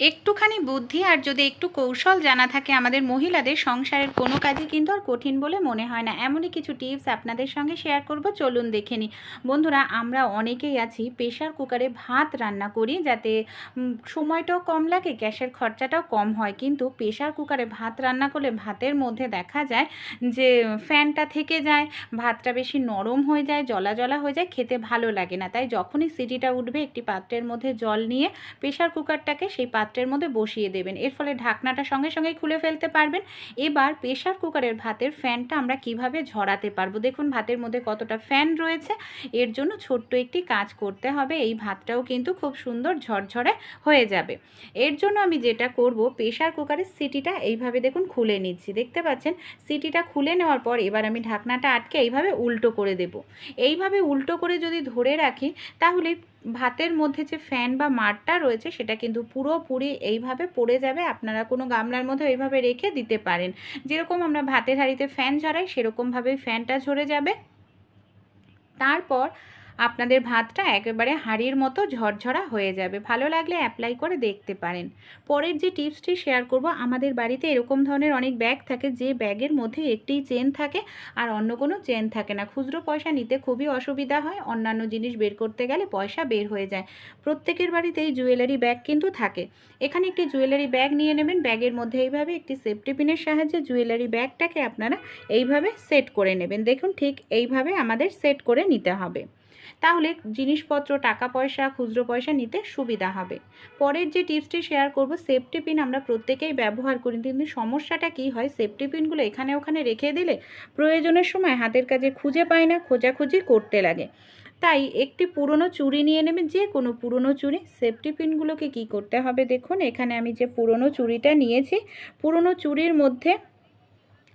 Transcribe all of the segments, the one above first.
একটুখানি বুদ্ধি আর যদি একটু কৌশল জানা থাকে আমাদের মহিলাদের, সংসারের কোনো কাজই কিন্তু আর কঠিন বলে মনে হয় না। এমনই কিছু টিপস আপনাদের সঙ্গে শেয়ার করব, চলুন দেখে নিই। বন্ধুরা, আমরা অনেকেই আছি প্রেশার কুকারে ভাত রান্না করি যাতে সময়টাও কম লাগে, গ্যাসের খরচাটাও কম হয়। কিন্তু প্রেশার কুকারে ভাত রান্না করলে ভাতের মধ্যে দেখা যায় যে, ফ্যানটা থেকে যায়, ভাতটা বেশি নরম হয়ে যায় জলা জলা হয়ে যায়, খেতে ভালো লাগে না। তাই যখনই সিটিটা উঠবে, একটি পাত্রের মধ্যে জল নিয়ে প্রেশার কুকারটাকে সেই পাত্রের মধ্যে বসিয়ে দেবেন। এর ফলে ঢাকনাটা সঙ্গে সঙ্গেই খুলে ফেলতে পারবেন। এবার প্রেশার কুকারের ভাতের ফ্যানটা আমরা কীভাবে ঝরাতে পারব? দেখুন, ভাতের মধ্যে কতটা ফ্যান রয়েছে। এর জন্য ছোট্ট একটি কাজ করতে হবে। এই ভাতটাও কিন্তু খুব সুন্দর ঝরঝরে হয়ে যাবে। এর জন্য আমি যেটা করব প্রেশার কুকারের সিটিটা এইভাবে দেখুন খুলে নিচ্ছি। দেখতে পাচ্ছেন? সিটিটা খুলে নেওয়ার পর এবার আমি ঢাকনাটা আটকে এইভাবে উল্টো করে দেব। এইভাবে উল্টো করে যদি ধরে রাখি, তাহলে ভাতের মধ্যে যে ফ্যান বা মারটা রয়েছে, সেটা কিন্তু পুরোপুরি এইভাবে পড়ে যাবে। আপনারা কোনো গামলার মধ্যে এইভাবে রেখে দিতে পারেন। যেরকম আমরা ভাতের হাঁড়িতে ফ্যান ঝরাই, সেরকমভাবেই ফ্যানটা ঝরে যাবে। তারপর আপনাদের ভাতটা একেবারে হাঁড়ির মতো ঝরঝরা হয়ে যাবে। ভালো লাগলে অ্যাপ্লাই করে দেখতে পারেন। পরের যে টিপসটি শেয়ার করব, আমাদের বাড়িতে এরকম ধরনের অনেক ব্যাগ থাকে, যে ব্যাগের মধ্যে একটি চেন থাকে আর অন্য কোনো চেন থাকে না। খুচরো পয়সা নিতে খুবই অসুবিধা হয়, অন্যান্য জিনিস বের করতে গেলে পয়সা বের হয়ে যায়। প্রত্যেকের বাড়িতেই জুয়েলারি ব্যাগ কিন্তু থাকে। এখানে একটি জুয়েলারি ব্যাগ নিয়ে নেবেন। ব্যাগের মধ্যে এইভাবে একটি সেফটি পিনের সাহায্যে জুয়েলারি ব্যাগটাকে আপনারা এইভাবে সেট করে নেবেন। দেখুন ঠিক এইভাবে আমাদের সেট করে নিতে হবে। তাহলে জিনিসপত্র টাকা পয়সা খুচরো পয়সা নিতে সুবিধা হবে। পরের যে টিপসটি শেয়ার করব, সেফটি পিন আমরা প্রত্যেকেই ব্যবহার করি। কিন্তু সমস্যাটা কি হয়? সেফটি পিনগুলো এখানে ওখানে রেখে দিলে প্রয়োজনের সময় হাতের কাজে খুঁজে পায় না, খোঁজাখুঁজি করতে লাগে। তাই একটি পুরনো চুড়ি নিয়ে নেবেন, যে কোনো পুরনো চুড়ি। সেফটি পিনগুলোকে কি করতে হবে দেখুন। এখানে আমি যে পুরনো চুড়িটা নিয়েছি, পুরনো চুড়ির মধ্যে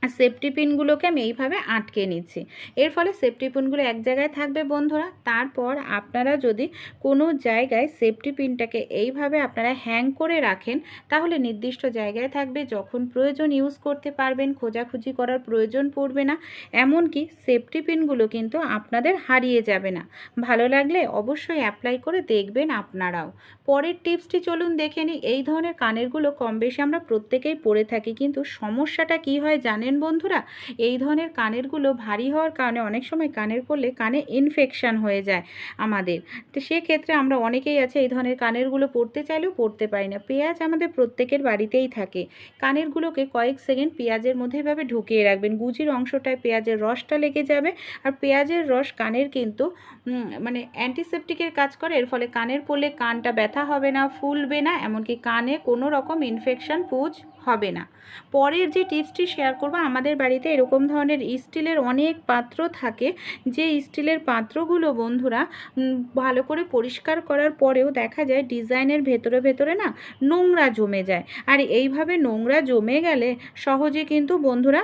সেফটি পিনগুলোকে আমি এইভাবে আটকে নিচ্ছি। এর ফলে সেফটি পিনগুলো এক জায়গায় থাকবে বন্ধুরা। তারপর আপনারা যদি কোনো জায়গায় সেফটি পিনটাকে এইভাবে আপনারা হ্যাং করে রাখেন, তাহলে নির্দিষ্ট জায়গায় থাকবে। যখন প্রয়োজন ইউজ করতে পারবেন, খোঁজাখুঁজি করার প্রয়োজন পড়বে না। এমনকি সেফটি পিনগুলো কিন্তু আপনাদের হারিয়ে যাবে না। ভালো লাগলে অবশ্যই অ্যাপ্লাই করে দেখবেন আপনারাও। পরের টিপসটি চলুন দেখে নিই। এই ধরনের কানেরগুলো কম বেশি আমরা প্রত্যেকেই পরে থাকি। কিন্তু সমস্যাটা কি হয় জানেন? বন্ধুরা, এই ধরনের কানেরগুলো ভারী হওয়ার কারণে অনেক সময় কানের পরলে কানে ইনফেকশান হয়ে যায় আমাদের। তো সেক্ষেত্রে আমরা অনেকেই আছে এই ধরনের কানেরগুলো পরতে চাইলেও পরতে পারি না। পেঁয়াজ আমাদের প্রত্যেকের বাড়িতেই থাকে। কানেরগুলোকে কয়েক সেকেন্ড পেঁয়াজের মধ্যে এভাবে ঢুকিয়ে রাখবেন। গুজির অংশটায় পেঁয়াজের রসটা লেগে যাবে। আর পেঁয়াজের রস কানের কিন্তু মানে অ্যান্টিসেপটিকের কাজ করে। এর ফলে কানের পরলে কানটা ব্যথা হবে না, ফুলবে না। এমনকি কানে কোনো রকম ইনফেকশন পুজ হবে না। পরের যে টিপসটি শেয়ার করব, আমাদের বাড়িতে এরকম ধরনের স্টিলের অনেক পাত্র থাকে। যে স্টিলের পাত্রগুলো বন্ধুরা ভালো করে পরিষ্কার করার পরেও দেখা যায় ডিজাইনের ভেতরে ভেতরে না নোংরা জমে যায়। আর এইভাবে নোংরা জমে গেলে সহজে কিন্তু বন্ধুরা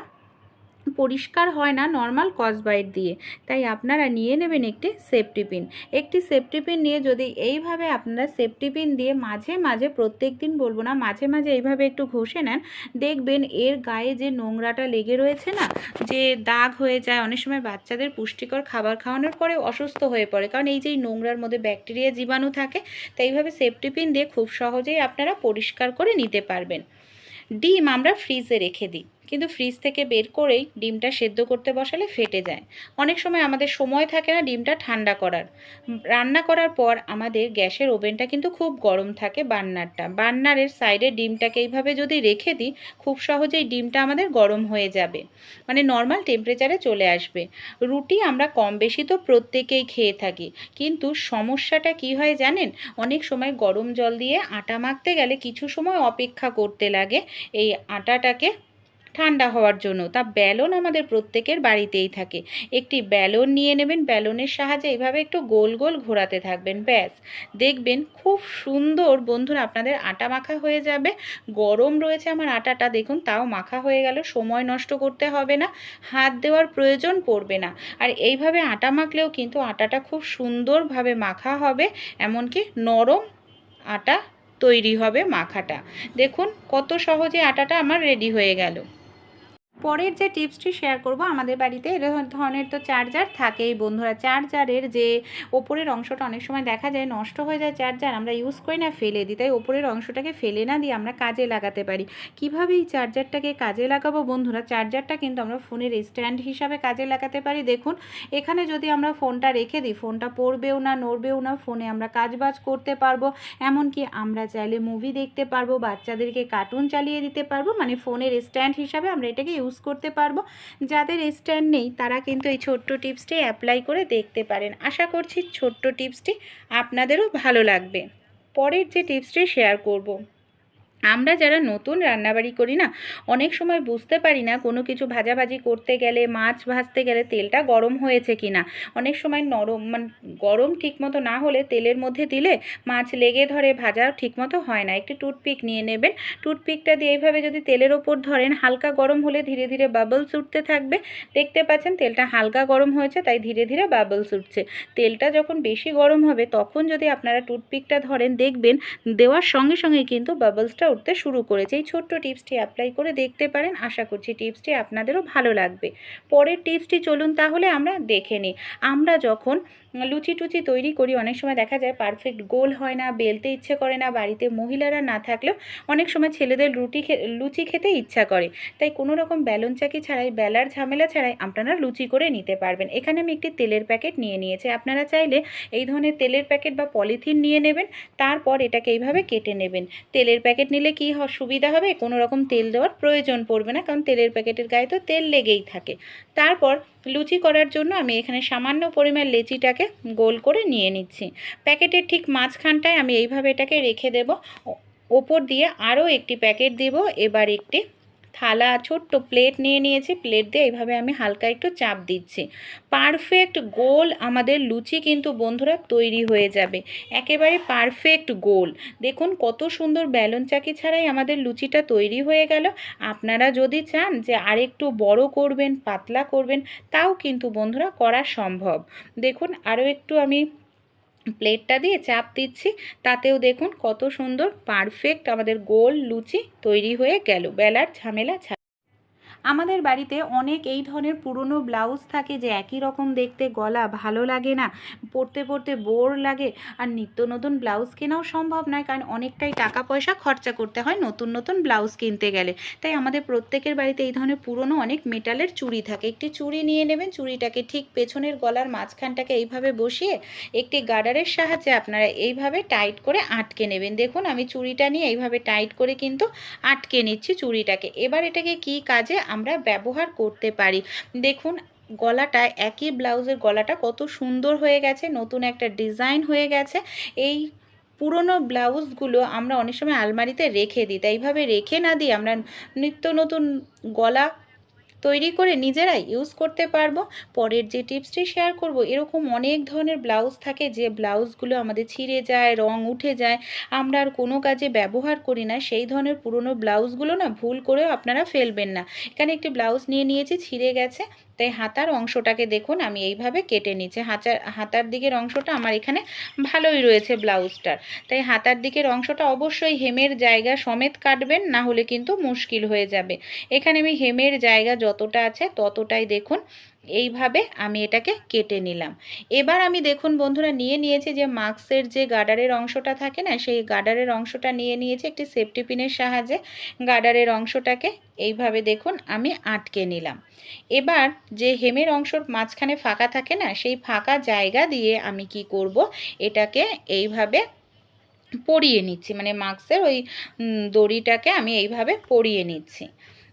পরিষ্কার হয় না নর্মাল কসবাইট দিয়ে। তাই আপনারা নিয়ে নেবেন একটি সেফটি পিন একটি সেফটি পিন নিয়ে যদি এইভাবে আপনারা সেফটি পিন দিয়ে মাঝে মাঝে প্রত্যেক দিন বলব না, মাঝে মাঝে এইভাবে একটু ঘষে নেন, দেখবেন এর গায়ে যে নোংরাটা লেগে রয়েছে না, যে দাগ হয়ে যায়, অনেক সময় বাচ্চাদের পুষ্টিকর খাবার খাওয়ানোর পরে অসুস্থ হয়ে পড়ে। কারণ এই যে এই নোংরার মধ্যে ব্যাকটেরিয়া জীবাণু থাকে, তাই এইভাবে সেফটি পিন দিয়ে খুব সহজেই আপনারা পরিষ্কার করে নিতে পারবেন। ডিম আমরা ফ্রিজে রেখে দিই। কিন্তু ফ্রিজ থেকে বের করেই ডিমটা সেদ্ধ করতে বসালে ফেটে যায়। অনেক সময় আমাদের সময় থাকে না ডিমটা ঠান্ডা করার। রান্না করার পর আমাদের গ্যাসের ওভেনটা কিন্তু খুব গরম থাকে বার্নারটা বার্নারের সাইডে ডিমটাকে এইভাবে যদি রেখে দিই, খুব সহজেই ডিমটা আমাদের গরম হয়ে যাবে। মানে নর্মাল টেম্পারেচারে চলে আসবে। রুটি আমরা কম বেশি তো প্রত্যেকেই খেয়ে থাকি। কিন্তু সমস্যাটা কি হয় জানেন? অনেক সময় গরম জল দিয়ে আটা মাখতে গেলে কিছু সময় অপেক্ষা করতে লাগে। এই আটাটাকে ঠান্ডা হওয়ার জন্য। তা ব্যালন আমাদের প্রত্যেকের বাড়িতেই থাকে। একটি ব্যালন নিয়ে নেবেন, ব্যালনের সাহায্যে এইভাবে একটু গোল গোল ঘোরাতে থাকবেন, ব্যাস। দেখবেন খুব সুন্দর, বন্ধুরা, আপনাদের আটা মাখা হয়ে যাবে। গরম রয়েছে আমার আটাটা, দেখুন, তাও মাখা হয়ে গেল, সময় নষ্ট করতে হবে না, হাত দেওয়ার প্রয়োজন পড়বে না। আর এইভাবে আটা মাখলেও কিন্তু আটাটা খুব সুন্দরভাবে মাখা হবে, এমনকি নরম আটা তৈরি হবে মাখাটা। দেখুন, কত সহজে আটাটা আমার রেডি হয়ে গেল। পরের যে টিপসটি শেয়ার করব আমাদের বাড়িতে এরকম ধরনের তো চার্জার থাকেই বন্ধুরা। চার্জারের যে ওপরের অংশটা অনেক সময় দেখা যায় নষ্ট হয়ে যায় চার্জার, আমরা ইউজ করি না, ফেলে দিই। তাই ওপরের অংশটাকে ফেলে না দিয়ে আমরা কাজে লাগাতে পারি। কীভাবে এই চার্জারটাকে কাজে লাগাবো বন্ধুরা? চার্জারটা কিন্তু আমরা ফোনের স্ট্যান্ড হিসাবে কাজে লাগাতে পারি। দেখুন, এখানে যদি আমরা ফোনটা রেখে দিই, ফোনটা পড়বেও না, নড়বেও না, ফোনে আমরা কাজবাজ করতে পারব। এমনকি আমরা চাইলে মুভি দেখতে পারব, বাচ্চাদেরকে কার্টুন চালিয়ে দিতে পারব। মানে ফোনের স্ট্যান্ড হিসাবে আমরা এটাকে ইউজ করতে পারব। যাদের স্ট্যান্ড নেই, তারা কিন্তু এই ছোট্ট টিপসটি অ্যাপ্লাই করে দেখতে পারেন। আশা করছি ছোট্ট টিপসটি আপনাদেরও ভালো লাগবে। পরের যে টিপসটি শেয়ার করব। আমরা যারা নতুন রান্নাবাড়ি করি না, অনেক সময় বুঝতে পারি না কোনো কিছু ভাজাভাজি করতে গেলে, মাছ ভাজতে গেলে তেলটা গরম হয়েছে কি না অনেক সময় নরম মানে গরম ঠিকমতো না হলে তেলের মধ্যে দিলে মাছ লেগে ধরে, ভাজা ঠিকমতো হয় না। একটি টুথপিক নিয়ে নেবেন। টুথপিকটা দিয়ে এইভাবে যদি তেলের ওপর ধরেন, হালকা গরম হলে ধীরে ধীরে বাবলস উঠতে থাকবে। দেখতে পাচ্ছেন তেলটা হালকা গরম হয়েছে, তাই ধীরে ধীরে বাবলস উঠছে। তেলটা যখন বেশি গরম হবে, তখন যদি আপনারা টুথপিকটা ধরেন, দেখবেন দেওয়ার সঙ্গে সঙ্গে কিন্তু বাবলসটা উঠতে শুরু করেছে। এই ছোট্ট টিপসটি অ্যাপ্লাই করে দেখতে পারেন। আশা করছি টিপসটি আপনাদেরও ভালো লাগবে। পরের টিপসটি চলুন তাহলে আমরা দেখে নিই। আমরা যখন লুচি টুচি তৈরি করি, অনেক সময় দেখা যায় পারফেক্ট গোল হয় না, বেলতে ইচ্ছে করে না, বাড়িতে মহিলারা না থাকলেও অনেক সময় ছেলেদের রুটি লুচি খেতে ইচ্ছা করে। তাই কোনো রকম ব্যালন চাকি ছাড়াই, বেলার ঝামেলা ছাড়াই আপনারা লুচি করে নিতে পারবেন। এখানে আমি একটি তেলের প্যাকেট নিয়ে নিয়েছি। আপনারা চাইলে এই ধরনের তেলের প্যাকেট বা পলিথিন নিয়ে নেবেন, তারপর এটাকে এইভাবে কেটে নেবেন। তেলের প্যাকেট নিলে কি সুবিধা হবে? কোনো রকম তেল দেওয়ার প্রয়োজন পড়বে না, কারণ তেলের প্যাকেটের গায়ে তো তেল লেগেই থাকে। তারপর লুচি করার জন্য আমি এখানে সামান্য পরিমাণ লেচিটাকে গোল করে নিয়ে নিচ্ছি। প্যাকেটের ঠিক মাঝখানটায় আমি এইভাবে এটাকে রেখে দেব। ওপর দিয়ে আরও একটি প্যাকেট দেব। এবার একটি থালা, ছোট্ট প্লেট নিয়ে নিয়েছি। প্লেট দিয়ে এইভাবে আমি হালকা একটু চাপ দিচ্ছি। পারফেক্ট গোল আমাদের লুচি কিন্তু বন্ধুরা তৈরি হয়ে যাবে। একেবারে পারফেক্ট গোল। দেখুন কত সুন্দর ব্যালন চাকি ছাড়াই আমাদের লুচিটা তৈরি হয়ে গেল। আপনারা যদি চান যে আরেকটু বড় করবেন, পাতলা করবেন, তাও কিন্তু বন্ধুরা করা সম্ভব। দেখুন আরও একটু আমি প্লেটটা দিয়ে চাপ দিচ্ছি, তাতেও দেখুন কত সুন্দর পারফেক্ট আমাদের গোল লুচি তৈরি হয়ে গেল। বেলার ঝামেলা আমাদের বাড়িতে অনেক এই ধরনের পুরনো ব্লাউজ থাকে যে একই রকম দেখতে গলা ভালো লাগে না, পরতে পরতে বোর লাগে আর নিত্য নতুন ব্লাউজ কেনাও সম্ভব নয় কারণ অনেকটাই টাকা পয়সা খরচা করতে হয় নতুন নতুন ব্লাউজ কিনতে গেলে। তাই আমাদের প্রত্যেকের বাড়িতে এই ধরনের পুরনো অনেক মেটালের চুড়ি থাকে। একটি চুড়ি নিয়ে নেবেন, চুড়িটাকে ঠিক পেছনের গলার মাঝখানটাকে এইভাবে বসিয়ে একটি গার্ডারের সাহায্যে আপনারা এইভাবে টাইট করে আটকে নেবেন। দেখুন আমি চুড়িটা নিয়ে এইভাবে টাইট করে কিন্তু আটকে নিচ্ছি চুড়িটাকে। এবার এটাকে কি কাজে আমরা ব্যবহার করতে পারি। দেখুন, গলাটা, একই ব্লাউজের গলাটা কত সুন্দর হয়ে গেছে, নতুন একটা ডিজাইন হয়ে গেছে। এই পুরনো ব্লাউজগুলো আমরা অনেক সময় আলমারিতে রেখে দিই। তাইভাবে রেখে না দিয়ে আমরা নিত্য নতুন গলা তৈরি করে নিজেরাই ইউজ করতে পারব। পরের যে টিপসটি শেয়ার করব, এরকম অনেক ধরনের ব্লাউজ থাকে যে ব্লাউজগুলো আমাদের ছিঁড়ে যায়, রং উঠে যায়, আমরা আর কোনো কাজে ব্যবহার করি না। সেই ধরনের পুরনো ব্লাউজগুলো না ভুল করেও আপনারা ফেলবেন না। এখানে একটি ব্লাউজ নিয়ে নিয়েছি, ছিঁড়ে গেছে। তাই হাতার অংশটাকে দেখুন, আমি এইভাবে কেটে নিচ্ছি। হাতার হাতার দিকের অংশটা আমার এখানে ভালোই রয়েছে ব্লাউজটার। তাই হাতার দিকের অংশটা অবশ্যই হেমের জায়গা সমেত কাটবেন, না হলে কিন্তু মুশকিল হয়ে যাবে। এখানে আমি হেমের জায়গা যতটা আছে ততটাই দেখুন এইভাবে আমি এটাকে কেটে নিলাম। এবার আমি দেখুন বন্ধুরা নিয়ে নিয়েছি যে মাস্কের যে গার্ডারের অংশটা থাকে না, সেই গার্ডারের অংশটা নিয়ে নিয়েছি একটি সেফটি পিনের সাহায্যে। গার্ডারের অংশটাকে এইভাবে দেখুন আমি আটকে নিলাম। এবার যে হেমের অংশর মাঝখানে ফাঁকা থাকে না, সেই ফাঁকা জায়গা দিয়ে আমি কি করব? এটাকে এইভাবে পরিয়ে নিচ্ছি। মানে মাস্কের ওই দড়িটাকে আমি এইভাবে পরিয়ে নিচ্ছি।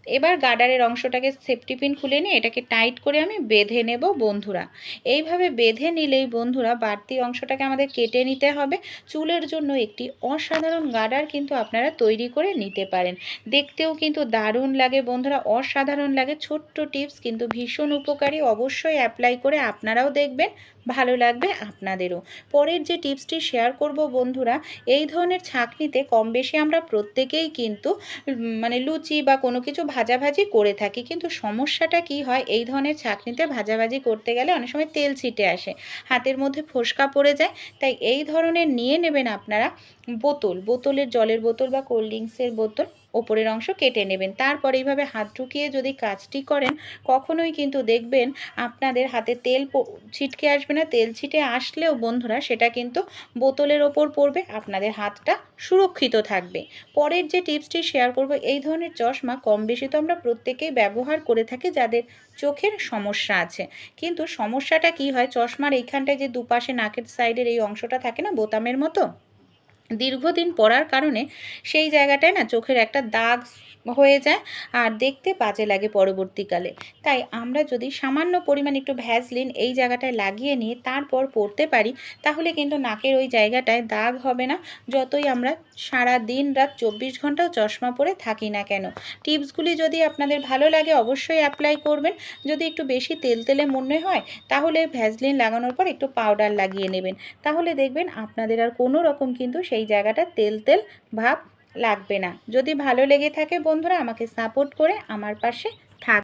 এবার গার্ডারের অংশটাকে সেফটি পিন খুলে নিয়ে এটাকে টাইট করে আমি বেঁধে নেব বন্ধুরা। এইভাবে বেঁধে নিলেই বন্ধুরা বাড়তি অংশটাকে আমাদের কেটে নিতে হবে। চুলের জন্য একটি অসাধারণ গার্ডার কিন্তু আপনারা তৈরি করে নিতে পারেন। দেখতেও কিন্তু দারুণ লাগে বন্ধুরা, অসাধারণ লাগে। ছোট্ট টিপস কিন্তু ভীষণ উপকারী। অবশ্যই অ্যাপ্লাই করে আপনারাও দেখবেন। ভালো লাগবে আপনাদেরও। পরের যে টিপসটি শেয়ার করব বন্ধুরা, এই ধরনের ছাঁকনিতে কম বেশি আমরা প্রত্যেকেই কিন্তু মানে লুচি বা কোনো কিছু ভাজাভাজি করে থাকি। কিন্তু সমস্যাটা কি হয়, এই ধরনের ছাঁকনিতে ভাজাভাজি করতে গেলে অনেক সময় তেল ছিটে আসে, হাতের মধ্যে ফোসকা পড়ে যায়। তাই এই ধরনের নিয়ে নেবেন আপনারা বোতল, বোতলের জলের বোতল বা কোল্ড ড্রিঙ্কসের বোতল। ওপরের অংশ কেটে নেবেন। তারপর এইভাবে হাত ঢুকিয়ে যদি কাজটি করেন, কখনোই কিন্তু দেখবেন আপনাদের হাতে তেল ছিটকে আসবে না। তেল ছিটে আসলেও বন্ধুরা সেটা কিন্তু বোতলের ওপর পড়বে, আপনাদের হাতটা সুরক্ষিত থাকবে। পরের যে টিপসটি শেয়ার করব, এই ধরনের চশমা কম বেশি তো আমরা প্রত্যেকেই ব্যবহার করে থাকি, যাদের চোখের সমস্যা আছে। কিন্তু সমস্যাটা কি হয়? চশমার এইখানটায় যে দুপাশে নাকের সাইডের এই অংশটা থাকে না, বোতামের মতো? দীর্ঘদিন পরার কারণে সেই জায়গাটায় না চোখের একটা দাগ হয়ে যায় আর দেখতে বাজে লাগে পরবর্তীকালে। তাই আমরা যদি সামান্য পরিমাণ একটু ভ্যাসলিন এই জায়গাটায় লাগিয়ে নিয়ে তারপর পরতে পারি, তাহলে কিন্তু নাকের ওই জায়গাটায় দাগ হবে না, যতই আমরা সারা দিন রাত চব্বিশ ঘন্টাও চশমা পরে থাকি না কেন। টিপসগুলি যদি আপনাদের ভালো লাগে অবশ্যই অ্যাপ্লাই করবেন। যদি একটু বেশি তেল তেলে মনে হয়, তাহলে ভ্যাসলিন লাগানোর পর একটু পাউডার লাগিয়ে নেবেন। তাহলে দেখবেন আপনাদের আর কোনো রকম কিন্তু সেই জায়গাটা তেল তেল ভাব লাগবে না। যদি ভালো লেগে থাকে বন্ধুরা, আমাকে সাপোর্ট করে আমার পাশে